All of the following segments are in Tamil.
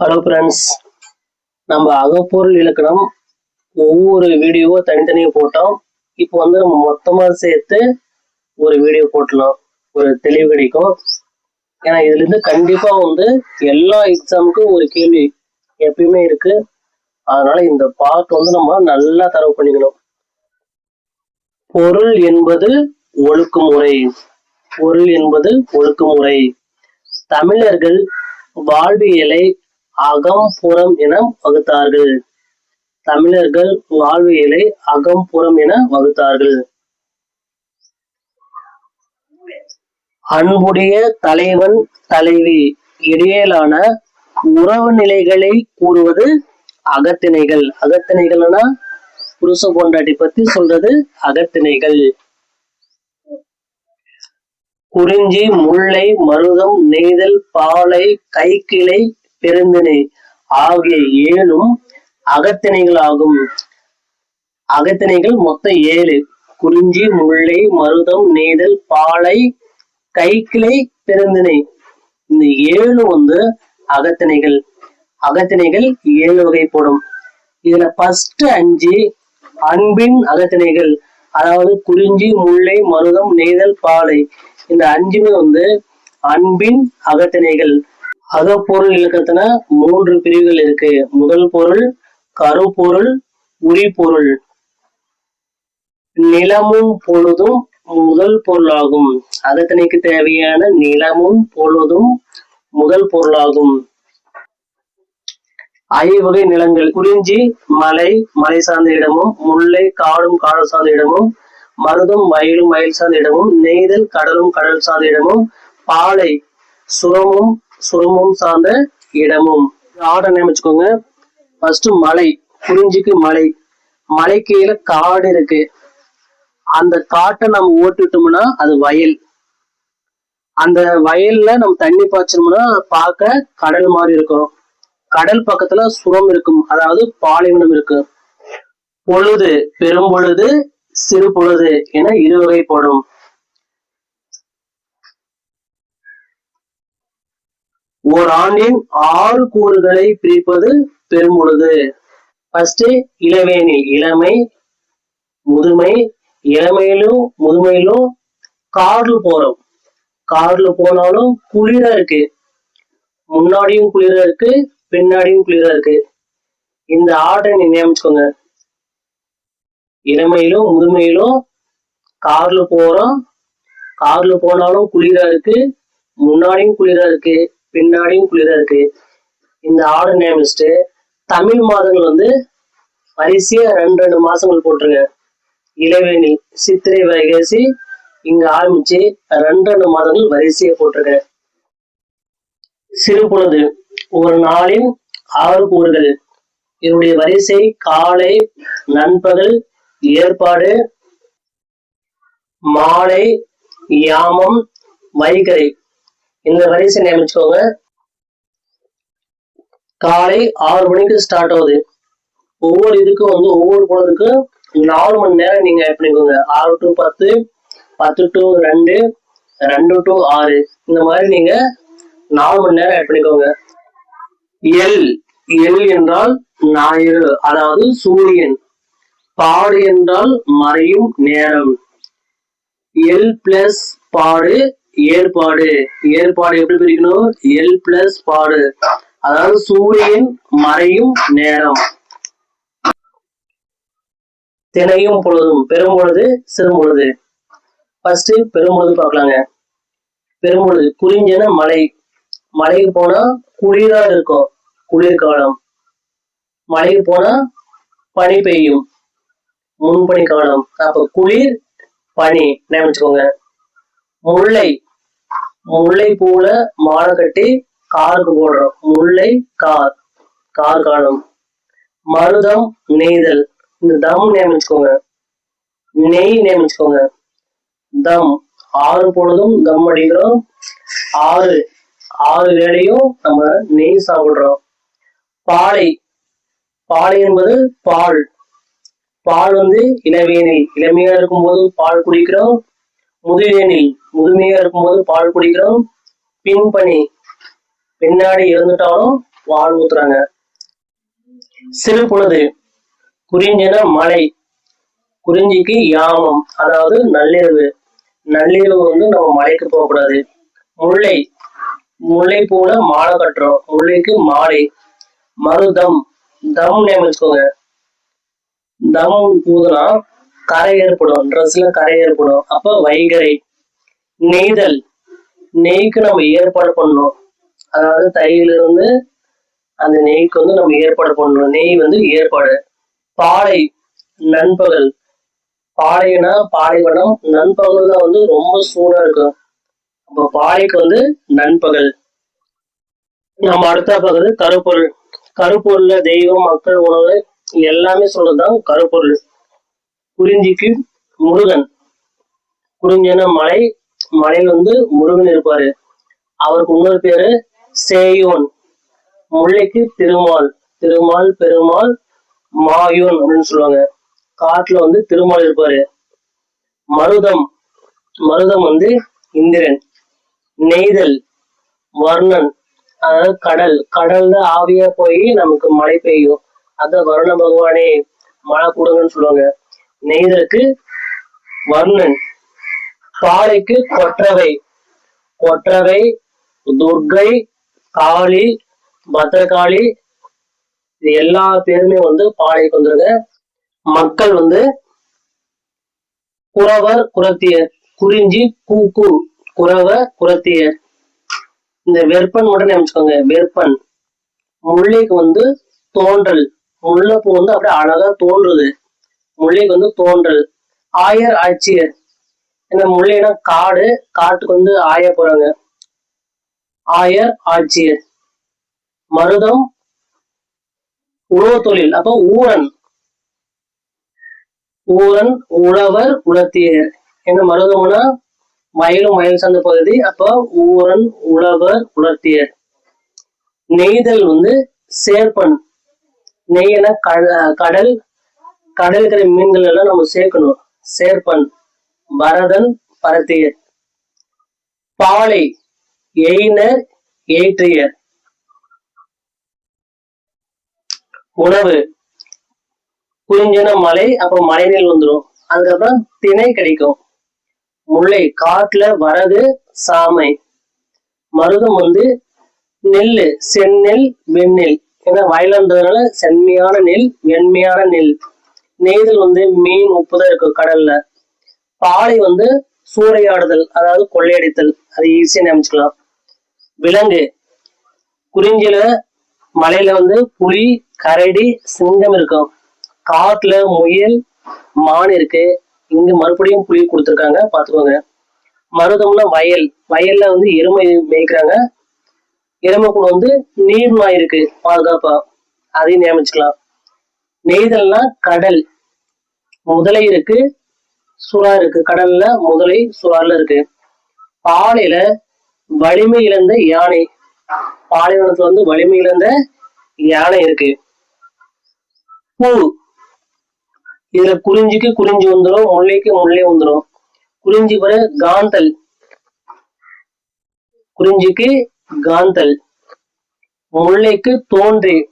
ஹலோ ஃப்ரெண்ட்ஸ் நம்ம அகப்பொருள் இலக்கணம் ஒவ்வொரு வீடியோவோ தனித்தனியாக போட்டோம். இப்போ வந்து நம்ம மொத்தமாக சேர்த்து ஒரு வீடியோ போட்டலாம். ஒரு தெளிவு கிடைக்கும். ஏன்னா இதுலேருந்து கண்டிப்பாக வந்து எல்லா எக்ஸாமுக்கும் ஒரு கேள்வி எப்பயுமே இருக்கு. அதனால இந்த பார்ட் வந்து நம்ம நல்லா தரவு பண்ணிக்கணும். பொருள் என்பது ஒழுக்குமுறை. பொருள் என்பது ஒழுக்குமுறை. தமிழர்கள் வாழ்வியலை அகம் புறம் என வகுத்தார்கள். தமிழர்கள் வாழ்வியலை அகம் புறம் என வகுத்தார்கள். அன்புடைய தலைவன் தலைவி இடையிலான உறவு நிலைகளை கூறுவது அகத்திணைகள். அகத்திணைகள்னா புருஷ பொண்டாட்டி பத்தி சொல்றது அகத்திணைகள். குறிஞ்சி முல்லை மருதம் நெய்தல் பாலை கைக்கிளை பெருந்திணை ஆகிய ஏழும் அகத்திணைகள் ஆகும் அகத்திணைகள் மொத்தம் ஏழு. குறிஞ்சி முல்லை மருதம் நெய்தல் பாலை கைக்கிளை பெருந்திணை இந்த ஏழு வந்து அகத்திணைகள். அகத்திணைகள் ஏழு வகைப்படும். இதுல ஃபர்ஸ்ட் அஞ்சு அன்பின் அகத்திணைகள். அதாவது குறிஞ்சி முல்லை மருதம் நெய்தல் பாலை. இந்த அஞ்சுமே வந்து அன்பின் அகத்திணைகள். அகப்பொருள் இலக்கத்துல மூன்று பிரிவுகள் இருக்கு. முதல் பொருள் கருப்பொருள் உரிப்பொருள் நிலமும் பொழுதும் முதல் பொருளாகும். அகத்திணைக்கு தேவையான நிலமும் பொழுதும் முதல் பொருளாகும். ஐவகை நிலங்கள் குறிஞ்சி மலை மலை சார்ந்த இடமும் முல்லை காடும் காடு சார்ந்த இடமும் மருதம் வயலும் வயல் சார்ந்த இடமும் நெய்தல் கடலும் கடல் சார்ந்த இடமும் பாலை சுரமும் சுரமும் சார்ந்த இடமும். ஆர்டர் நியமிச்சுக்கோங்க ஃபர்ஸ்ட் மலை குறிஞ்சிக்கு மலை. மலை கீழே காடு இருக்கு. அந்த காட்டை நம்ம ஓட்டுட்டோம்னா அது வயல். அந்த வயல்ல நம்ம தண்ணி பாய்ச்சோம்னா பார்க்க கடல் மாதிரி இருக்கும். கடல் பக்கத்துல சுரம் இருக்கும். அதாவது பாலைவனம் இருக்கும் பொழுது பெரும்பொழுது சிறு பொழுது என இரு வகைப்படும் ஓர் ஆண்டின் ஆறு கூறுகளை பிரிப்பது பெரும்பொழுது. ஃபர்ஸ்ட் இளவேனில் இளமை முதுமை இளமையிலும் முதுமையிலும் கார்ல போறோம். கார்ல போனாலும் குளிரா இருக்கு. முன்னாடியும் குளிரா இருக்கு பின்னாடியும் குளிரா இருக்கு. இந்த ஆர்டர் நீ நியமிச்சுக்கோங்க. இளமையிலும் முதுமையிலும் கார்ல போறோம். கார்ல போனாலும் குளிரா இருக்கு முன்னாடியும் குளிரா இருக்கு. பின்னாடியும் குளிரா இருக்கு. இந்த ஆர்டர் நியமிச்சுட்டு தமிழ் மாதங்கள் வந்து வரிசையா ரெண்டு ரெண்டு மாசங்கள் போட்டுருங்க இளவேணி சித்திரை வைகாசி இங்க ஆரம்பிச்சு ரெண்டு ரெண்டு மாதங்கள் வரிசையா போட்டிருக்க சிறு பொழுது ஒரு நாளின் ஆறு கூறுகள். இதனுடைய வரிசை காலை நண்பகல் ஏற்பாடு மாலை யாமம் வைகரை. இந்த வரிசை நியமிச்சுக்கோங்க. காலை ஆறு மணிக்கு ஸ்டார்ட் ஆகுது. ஒவ்வொரு இதுக்கும் வந்து ஒவ்வொரு பொழுதுக்கும் நாலு மணி நேரம் நீங்க ஆட் பண்ணிக்கோங்க. ஆறு டு பத்து பத்து டு ரெண்டு ரெண்டு டு ஆறு. இந்த மாதிரி நீங்க நாலு மணி நேரம் ஆட் பண்ணிக்கோங்க. எல் எல் என்றால் ஞாயிறு அதாவது சூரியன். பாடு என்றால் மறையும் நேரம். எல் பிளஸ் பாடு ஏற்பாடு ஏற்பாடு எப்படி பிரிக்கணும்? எல் பிளஸ் பாடு. அதாவது சூரியன் மறையும் நேரம். தினையும் பொழுதும். பெரும்பொழுது சிறும்பொழுது. ஃபர்ஸ்ட் பெரும்பொழுது பார்க்கலாங்க. பெரும்பொழுது குறிஞ்சன மலை. மலைக்கு போனா குளிரா இருக்கும். குளிர்காலம். மலைக்கு போனா பனி பெய்யும். முன்பனி காலம் அப்ப குளிர் பனி. நினைச்சுக்கோங்க முல்லை. முல்லை போல மாலை கட்டி காருக்கு போடுறோம். முல்லை கார் கார் காலம் மருதம் நெய்தல். இந்த தம் நியமிச்சுக்கோங்க நெய் நியமிச்சுக்கோங்க தம். ஆறு பொழுதும் தம் அடிக்கிறோம். ஆறு. ஆறு வேளையும் நம்ம நெய் சாப்பிடுறோம். பாலை. பாலை என்பது பால். பால் வந்து இளவேனில் இளமையா இருக்கும் போது பால் குடிக்கிறோம். முதுவேனில் முதுமையா இருக்கும்போது பால் குடிக்கிறோம். பின்பணி பின்னாடி இருந்துட்டாலும் பால் ஊத்துறாங்க. சிறு பொழுது குறிஞ்சின மலை குறிஞ்சிக்கு யாமம் அதாவது நள்ளிரவு. நள்ளிரவு வந்து நம்ம மலைக்கு போகக்கூடாது. முல்லை முல்லை போல மாலை கட்டுறோம். முல்லைக்கு மாலை மருதம் தம் நியமிச்சுக்கோங்க தம் பூதுனா கரை ஏற்படும். ட்ரெஸ்ல கரை ஏற்படும். அப்ப வைகரை நெய்தல் நெய்க்கு நம்ம ஏற்பாடு பண்ணணும். அதாவது தையில இருந்து அந்த நெய்க்கு வந்து நம்ம ஏற்பாடு பண்ணணும். நெய் வந்து ஏற்பாடு. பாலை நண்பகல். பாலைனா பாலைவனம் நண்பகல் தான் வந்து ரொம்ப சூடா இருக்கும். அப்போ பாலைக்கு வந்து நண்பகல். நம்ம அடுத்த பார்க்கறது கருப்பொருள். கருப்பொருள்ல தெய்வம் மக்கள் உணவு எல்லாமே சொல்றதுதான் கருப்பொருள். குறிஞ்சிக்கு முருகன். குறிஞ்சன மலை மலையில் வந்து முருகன் இருப்பாரு. அவருக்கு இன்னொரு பேரு சேயோன். முல்லைக்கு திருமால். திருமால் பெருமாள் மாயோன் அப்படின்னு சொல்லுவாங்க. காட்டுல வந்து திருமால் இருப்பாரு. மருதம். மருதம் வந்து இந்திரன். நெய்தல். வர்ணன். அதாவது கடல். கடல்ல ஆவியா போய் நமக்கு மழை பெய்யும். அத வருண பகவானே மழை கொடுங்கன்னு சொல்லுவாங்க. நெய்தற்கு வர்ணன். பாலைக்கு கொற்றவை. கொற்றவை துர்கை காளி பத்திரகாளி இது எல்லா பேருமே வந்து பாலைக்கு வந்துருங்க. மக்கள் வந்து குறவர் குரத்தியர் குறிஞ்சி கூக்கு. குறவ குரத்தியர் இந்த வெற்பன் மட்டும் அமைச்சுக்கோங்க வெற்பன் முல்லைக்கு வந்து தோன்றல். முல்லைப்பூ வந்து அப்படியே அழகா தோன்றுது. முல்லைக்கு வந்து தோன்றல். ஆயர் ஆட்சியர். இந்த முல்லைனா காடு காட்டுக்கு வந்து ஆய போறாங்க. ஆயர் ஆட்சியர். மருதம் உழவு தொழில் அப்போ ஊரன். ஊரன் உழவர் உலத்தியர். என்ன மருதம்னா மயிலும் மயில் சார்ந்த பகுதி அப்போ ஊரன் உழவர் உலர்த்தியர் நெய்தல் வந்து சேர்ப்பன். நெய்யன கடல் கடலுக்கிற மீன்கள் எல்லாம் நம்ம சேர்க்கணும். சேர்ப்பன் பரதன் பரத்தியர். பாலை எயினர் ஏற்றியர். உணவு குறிஞ்சின மலை அப்ப மழைநீர் வந்துடும் அதுக்கப்புறம் திணை கிடைக்கும். முல்லை காட்டுல வரகு சாமை. மருதம் வந்து நெல் செந்நெல் வெண்ணெல் ஏன்னா வயலன்றதுனால செம்மையான நெல் வெண்மையான நெல். நெய்தல் வந்து மீன் உப்பு தான் இருக்கும் கடல்ல. பாலை வந்து சூறையாடுதல் அதாவது கொள்ளையடித்தல். அது ஈஸியா நினைச்சுக்கலாம். விலங்கு. குறிஞ்சில மலையில வந்து புலி கரடி சிங்கம் இருக்கும் காட்டுல முயல் மான் இருக்கு. இங்க மறுபடியும் புலி கொடுத்துருக்காங்க பாத்துக்கோங்க மருதம்னா வயல். வயல்ல வந்து எருமை மேய்க்கிறாங்க. எருமை கூட வந்து நீர்மாய் இருக்கு பாதுகாப்பா. அதையும் நியமிச்சுக்கலாம். நெய்தல்னா கடல். முதலை இருக்கு சுறா இருக்கு. கடல்ல முதலை சுறால இருக்கு. பாலையில வலிமை இழந்த யானை. பாலைவனத்துல வந்து வலிமை இழந்த யானை இருக்கு. பூ இதுல குறிஞ்சிக்கு குறிஞ்சி வந்துடும் முல்லைக்கு முல்லை வந்துடும் குறிஞ்சி பிற காந்தல். குறிஞ்சிக்கு காந்தல். முல்லைக்கு தோன்றி.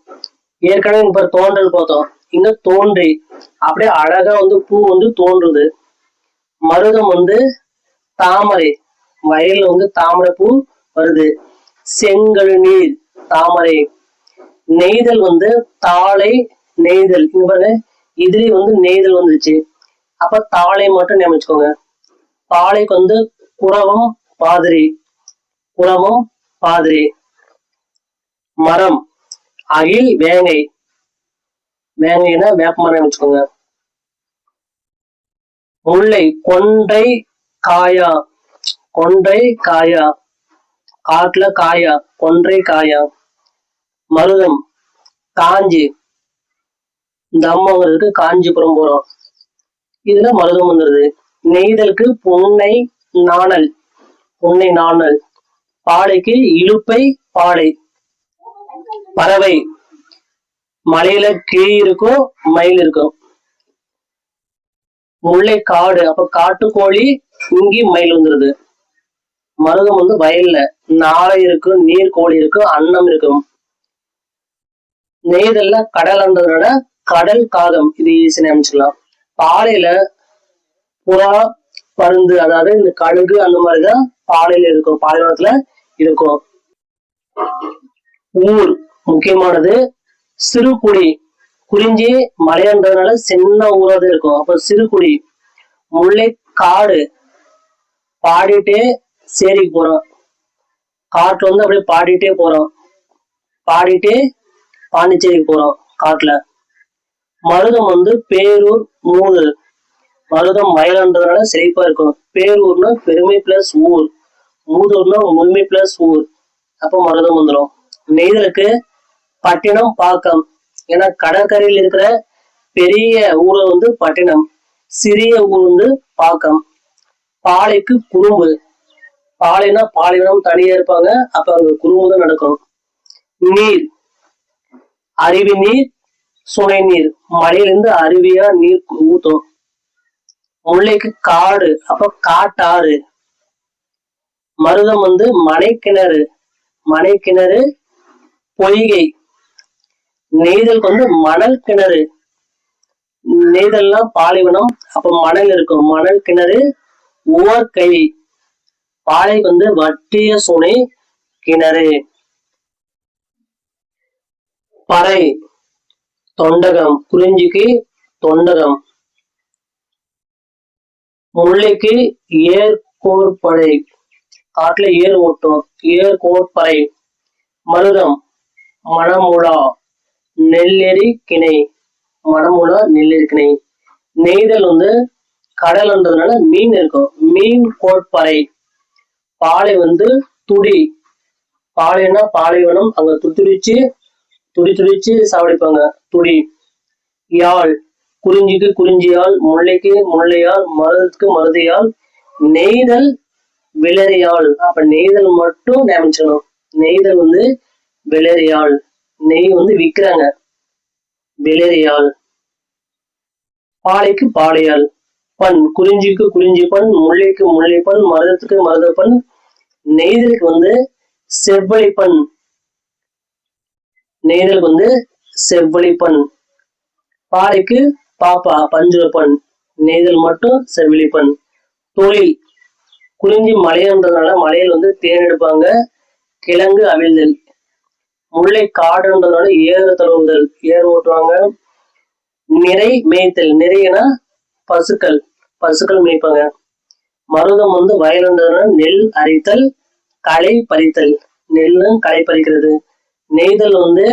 ஏற்கனவே இப்ப தோன்றல் பார்த்தோம். இங்க தோன்றி அப்படியே அழகா வந்து பூ வந்து தோன்றுது. மருதம் வந்து தாமரை வயல்ல வந்து தாமரை பூ வருது. செங்கல் நீர் தாமரை. நெய்தல் வந்து தாளை நெய்தல். இங்க பாருங்க இதுலயும் வந்து நெய்தல் வந்துருச்சு. அப்ப தாளை மட்டும் நியமிச்சுக்கோங்க தாளைக்கு வந்து குறவம் பாதிரி. குறவம் பாதிரி. மரம் அகில் வேங்கை. வேங்கைனா வேப்பமரம் நியமிச்சுக்கோங்க முல்லை கொண்டை காயா. கொன்றை காயா. காட்டுல காயா. கொன்றை காயா. மருதம் காஞ்சி. தம்மங்கிறதுக்கு காஞ்சிபுரம் போறோம். இதுல மருதம் வந்துருது. நெய்தலுக்கு புன்னை நாணல். புன்னை நாணல். பாடைக்கு இழுப்பை பாடை பறவை. மலையில கிளி இருக்கும் மயில் இருக்கும். முல்லை காடு அப்ப காட்டுக்கோழி இங்கி மயில் வந்துருது. மருதம் வந்து வயல்ல. நாளை இருக்கும் நீர் கோழி இருக்கும் அன்னம் இருக்கும். நெய்தல்ல கடல்ன்றதுனால கடல் காகம் இது ஈஸியா அமைச்சுக்கலாம் பாலையில புறா பருந்து அதாவது இந்த கழுகு அந்த மாதிரிதான் பாலையில இருக்கும் பாலைவனத்துல இருக்கும். ஊர் முக்கியமானது சிறுகுடி குறிஞ்சி மலையன்றதுனால சின்ன ஊராதான் இருக்கும். அப்ப சிறுகுடி முல்லை காடு பாடிட்டே சேரிக்கு போறோம். காட்டுல வந்து அப்படியே பாடிட்டே போறோம். பாடிட்டே பாண்டிச்சேரிக்கு போறோம் காட்டுல. மருதம் வந்து பேரூர் மூதல் மருதம் மயிலன்றதுனால செழிப்பா இருக்கும். பேரூர்னா பெருமை பிளஸ் ஊர். மூதூர்னா முழுமை பிளஸ் ஊர். அப்போ மருதம் வந்துடும் நெய்தலுக்கு பட்டினம் பாக்கம். ஏன்னா கடற்கரையில் இருக்கிற பெரிய ஊர் வந்து பட்டினம். சிறிய ஊர் வந்து பாக்கம். பாலைக்கு குறும்பு. பாலைனா பாலைவனம் தனியா இருப்பாங்க. அப்ப அங்க குறும்பு தான் நடக்கும். நீர். அருவி நீர் சுனை நீர். மலையிலிருந்து அருவியா நீர் ஊத்தும். முல்லைக்கு காடு. அப்ப காட்டாறு. மருதம் வந்து மனை கிணறு மனை கிணறு பொய்கை. நெய்தலுக்கு வந்து மணல் கிணறு. நெய்தல்னா பாலைவனம் அப்ப மணல் இருக்கும். மணல் கிணறு உவர்கை பாலை வந்து வட்டிய சுனை கிணறு. பறை தொண்டகம். குறிஞ்சிக்கு தொண்டகம். முல்லைக்கு ஏர்கோர்படை காட்டுல ஏர் ஓட்டும். ஏர் கோர்பறை மருதம். மணமுழா. நெல்லெறி கிணை மணமுழா நெல்லெறி கிணை. நெய்தல் வந்து கடல்ன்றதுனால மீன் இருக்கும். மீன் கோட்பறை. பாலை வந்து துடி. பாலைன்னா பாலைவனம். அங்க துடிச்சு துடி துடிச்சு சாவடிப்பாங்க துடி. யாழ். குறிஞ்சிக்கு குறிஞ்சியால் முல்லைக்கு முல்லையால் மருதத்துக்கு மருதியால் நெய்தல் விளரியாள் அப்ப நெய்தல் மட்டும் நியமிச்சிடணும். நெய்தல் வந்து விளரியாள் நெய் வந்து விக்கிறாங்க விலரியால் பாலைக்கு பாலையால். பண் குறிஞ்சிக்கு குறிஞ்சி பண் முல்லைக்கு முல்லை பண் மருதத்துக்கு மருத பண் நெய்தலுக்கு வந்து செவ்வழி பண் நெய்தலுக்கு வந்து செவ்வழி பண் பாலைக்கு பாப்பா பஞ்சுர பண் நெய்தல் மட்டும் செவ்வழி பண் தொழில். குறிஞ்சி மலையன்றதுனால மலையில் வந்து தேன் எடுப்பாங்க. கிழங்கு அவிழ்தல். முல்லை காடுன்றதுனால ஏறு தழுவுதல் ஏர் ஓட்டுவாங்க. நிறை மேய்த்தல் நிறையனா பசுக்கள் பசுக்கள் மேய்ப்பாங்க. மருதம் வந்து வயலுன்றதுனால நெல் அரைத்தல் களை பறித்தல். நெல்லும் களை பறிக்கிறது. நெய்தல் வந்து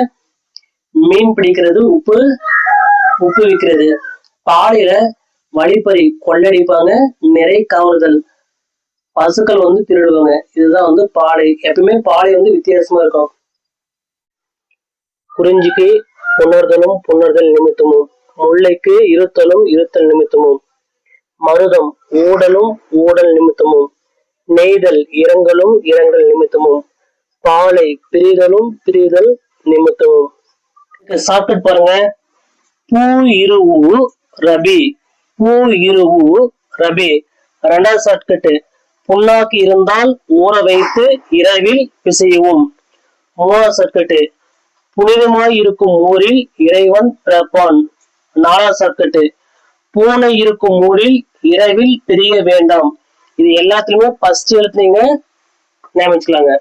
மீன் பிடிக்கிறது உப்பு உப்பு விற்கிறது. பாலையில வழிப்பறி கொள்ளடிப்பாங்க. நிறை கவருதல் பசுக்கள் வந்து திருடுவாங்க. இதுதான் வந்து பாலை. எப்பயுமே பாலை வந்து வித்தியாசமா இருக்கும். குறிஞ்சிக்கு புணர்தலும் புணர்தல் நிமித்தமும். முல்லைக்கு இருத்தலும் இருத்தல் நிமித்தமும். மருதம் ஊடலும் ஊடல் நிமித்தமும். நெய்தல் இரங்கலும் இரங்கல் நிமித்தமும். பாலை பிரிதலும் பிரிதல் நிமித்தமும். சாப்பிட்டு பாருங்க. பூ இருவு ரபி. பூ இருவு ரபி. ரெண்டாவது சாட்கட்டு புண்ணாக்கு இருந்தால் ஊற வைத்து இரவில் பிசையவும். மூணாவது சாட்கட்டு புனிதமாய் இருக்கும் ஊரில் இறைவன் பிறப்பான். நாலா சர்க்கட்டு. பூனை இருக்கும் ஊரில் இரவில் பிரிய வேண்டாம். இது எல்லாத்துலயுமே ஃபர்ஸ்ட் எழுத்துனீங்க நியமிச்சுக்கலாங்க